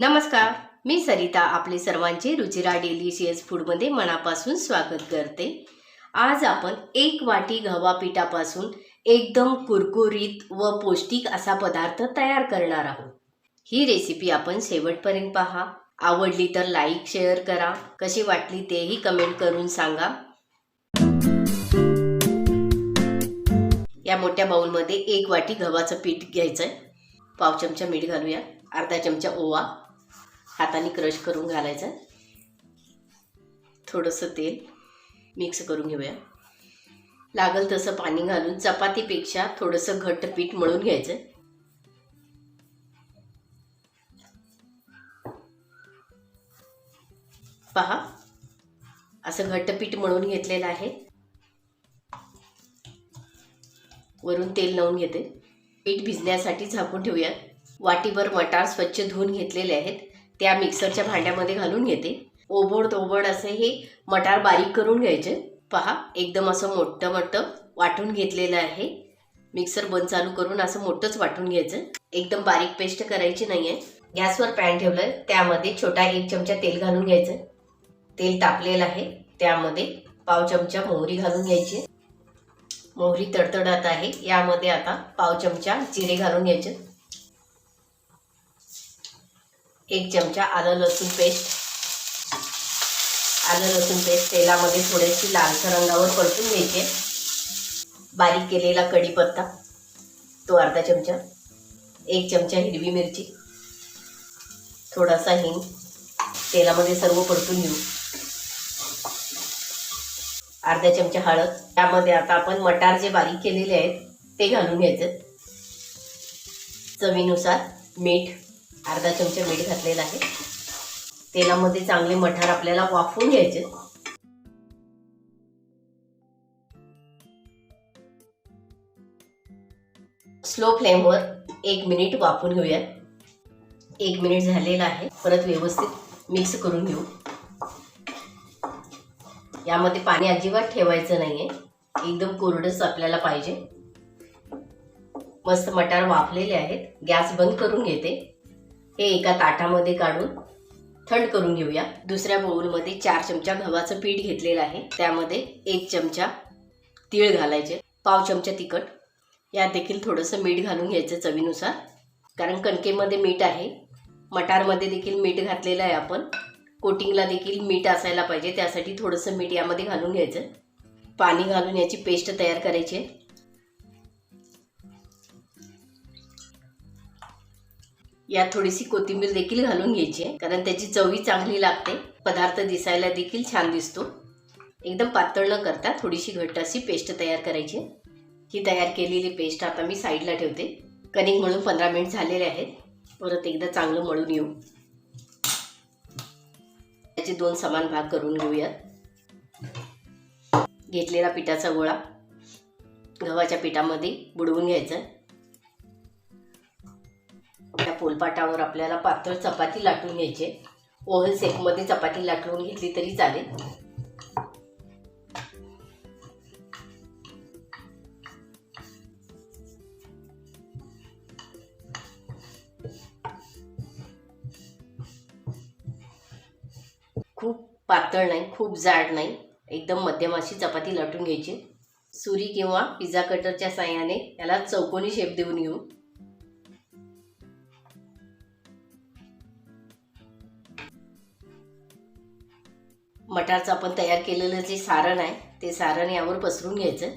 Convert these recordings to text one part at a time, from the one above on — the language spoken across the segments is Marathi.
नमस्कार मी सरिता आपले सर्वांचे रुचिरा डेलिशियस फूडमध्ये मनापासून स्वागत करते. आज आपण एक वाटी गव्हा पिठापासून एकदम कुरकुरीत व पौष्टिक असा पदार्थ तयार करणार आहोत. ही रेसिपी आपण शेवटपर्यंत पहा. आवडली तर लाईक शेअर करा. कशी वाटली तेही कमेंट करून सांगा. या मोठ्या बाऊलमध्ये एक वाटी गव्हाचं पीठ घ्यायचं आहे पाव चमचा मीठ घालूया. अर्धा चमचा ओवा. हाताने क्रश करून घालायचं. थोडंसं तेल मिक्स करून घेऊया. लागल तसं पाणी घालून चपातीपेक्षा थोडंसं घट्ट पीठ मळून घ्यायचं. पहा असं घट्ट पीठ मळून घेतलेलं आहे. वरून तेल लावून घेते. पीठ भिजण्यासाठी झाकून ठेवूया वाटीभर मटार स्वच्छ धुवून घेतलेले आहेत. त्या मिक्सरच्या भांड्यामध्ये घालून घेते. ओबड तोबड असे हे मटार बारीक करून घ्यायचे. पहा एकदम असं मोठं मोठं वाटून घेतलेलं आहे. मिक्सर बंद चालू करून असं मोठंच वाटून घ्यायचं. एकदम बारीक पेस्ट करायची नाही आहे गॅसवर पॅन ठेवलं त्यामध्ये छोटा एक चमचा तेल घालून घ्यायचं. तेल तापलेलं आहे. त्यामध्ये पाव चमचा मोहरी घालून घ्यायची. मोहरी तडतडत आहे. यामध्ये आता पाव चमचा जिरे घालून घ्यायचे. एक चमचा आलं लसूण पेस्ट. आलं लसूण पेस्ट तेलामध्ये थोडीशी लालसर रंगावर परतून घ्यायचे. बारीक केलेला कढीपत्ता तो अर्धा चमचा. एक चमचा हिरवी मिरची. थोडासा हिंग. तेलामध्ये सर्व परतून घेऊ. अर्धा चमचा हळद. त्यामध्ये आता आपण मटार जे बारीक केलेले आहेत ते घालून घ्यायचं. चवीनुसार मीठ अर्धा चमचा मीठ घातलेलं आहे. तेलामध्ये चांगले मठार आपल्याला वाफवून घ्यायचे. स्लो फ्लेमवर एक मिनिट वाफून घेऊया. एक मिनिट झालेला आहे. परत व्यवस्थित मिक्स करून घेऊ. यामध्ये पाणी अजिबात ठेवायचं नाही आहे एकदम कोरडच आपल्याला पाहिजे. मस्त मटार वाफलेले आहेत. गॅस बंद करून घेते. हे एका ताटामध्ये काढून थंड करून घेऊया. दुसऱ्या बाऊलमध्ये चार चमचा गव्हाचं पीठ घेतलेलं आहे. त्यामध्ये एक चमचा तीळ घालायचे. पाव चमचा तिखट. यात देखील थोडंसं मीठ घालून घ्यायचं चवीनुसार. कारण कणकेमध्ये मीठ आहे. मटारमध्ये देखील मीठ घातलेलं आहे आपण. कोटिंगला देखील मीठ असायला पाहिजे. त्यासाठी थोडंसं मीठ यामध्ये घालून घ्यायचं. पाणी घालून याची पेस्ट तयार करायची यात थोडीशी कोथिंबीर देखील घालून घ्यायची आहे कारण त्याची चवही चांगली लागते. पदार्थ दिसायला देखील छान दिसतो. एकदम पातळ न करता थोडीशी घट्ट अशी पेस्ट तयार करायची आहे. ही तयार केलेली पेस्ट आता मी साईडला ठेवते. कणिक मळून पंधरा मिनिट झालेले आहेत. परत एकदा चांगलं मळून येऊ. त्याचे दोन समान भाग करून घेऊयात. घेतलेला पिठाचा गोळा गव्हाच्या पिठामध्ये बुडवून घ्यायचा पोलपाटावर आपल्याला पातळ चपाती लाटून घ्यायची ओव्हन सेकमध्ये चपाती लाटून घेतली तरी चालेल. खूप पातळ नाही खूप जाड नाही. एकदम मध्यम अशी चपाती लाटून घ्यायची सुरी किंवा पिझ्झा कटरच्या साह्याने याला चौकोनी शेप देऊन घेऊ. मटारचं आपण तयार केलेलं जे सारण आहे ते सारण यावर पसरून घ्यायचं.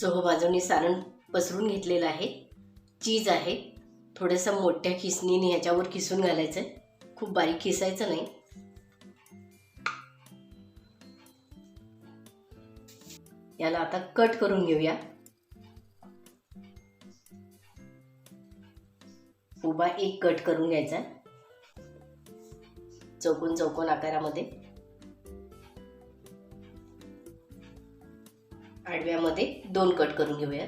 चोह बाजूनी सारण पसरून घेतलेलं आहे. चीज आहे. थोडंसं मोठ्या खिसणीने ह्याच्यावर खिसून घालायचं. खूप बारीक खिसायचं नाही. याला आता कट करून घेऊया. उभा एक कट करून घ्यायचा. चौकोन चौकोन आकारामध्ये. आडव्यामध्ये दोन कट करून घेऊया.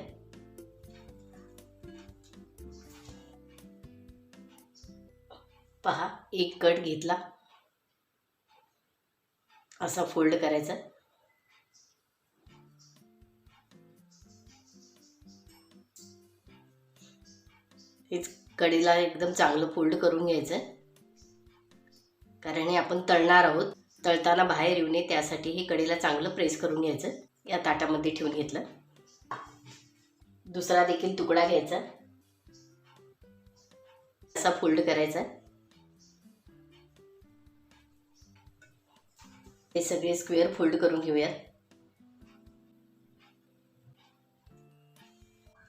पहा एक कट घेतला. असा फोल्ड करायचा. हेच कडीला एकदम चांगलं फोल्ड करून घ्यायचं कारण हे आपण तळणार आहोत. तळताना बाहेर येऊ नये त्यासाठी हे कढीला चांगलं प्रेस करून घ्यायचं. या ताटामध्ये ठेवून घेतलं. दुसरा देखील तुकडा घ्यायचा. असा फोल्ड करायचा. हे सगळे स्क्वेअर फोल्ड करून घेऊयात.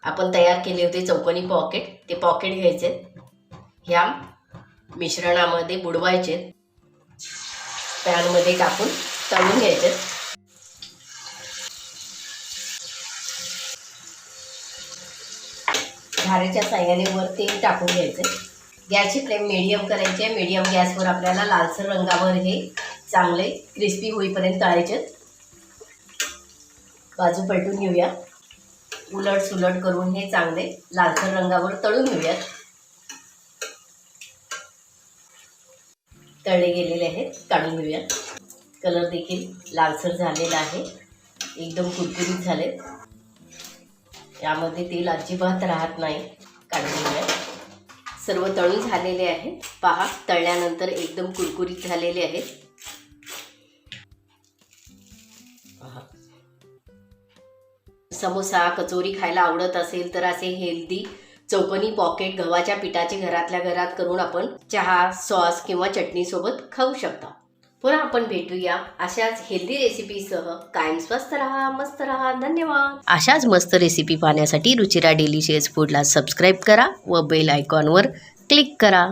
आपण तयार केले होते चौकोनी पॉकेट ते पॉकेट घ्यायचे. ह्या मिश्रणामध्ये बुडवायचे. पॅनमध्ये टाकून तळून घ्यायचे. धारेच्या साह्याने वर तेल टाकून घ्यायचे. गॅसची फ्लेम मिडियम करायची आहे. मिडियम गॅसवर आपल्याला लालसर रंगावर हे चांगले क्रिस्पी होईपर्यंत तळायचे. बाजू पलटून घेऊया. उलट सुलट करून हे चांगले लालसर रंगावर तळून घेऊयात. तळले गेलेले आहेत काढून घेऊयात. कलर देखील लालसर झालेला आहे. एकदम कुरकुरीत झाले यामध्ये तेल अजिबात राहत नाही. काढून घेऊयात. सर्व तळून झालेले आहे. पहा तळल्यानंतर एकदम कुरकुरीत झालेले आहेत. पहा. समोसा कचोरी खायला आवडत असेल तर असे हेल्दी चौकोनी पॉकेट गव्हाच्या पिठाचे घरातल्या घरात करून आपण चहा सॉस किंवा चटणीसोबत खाऊ शकता. पुन्हा आपण भेटूया अशाच हेल्दी रेसिपीसह कायम स्वस्त रहा मस्त रहा. धन्यवाद. अशाच मस्त रेसिपी पाहण्यासाठी रुचिरा डेलिशियस फूडला सबस्क्राईब करा व बेल आयकॉनवर क्लिक करा.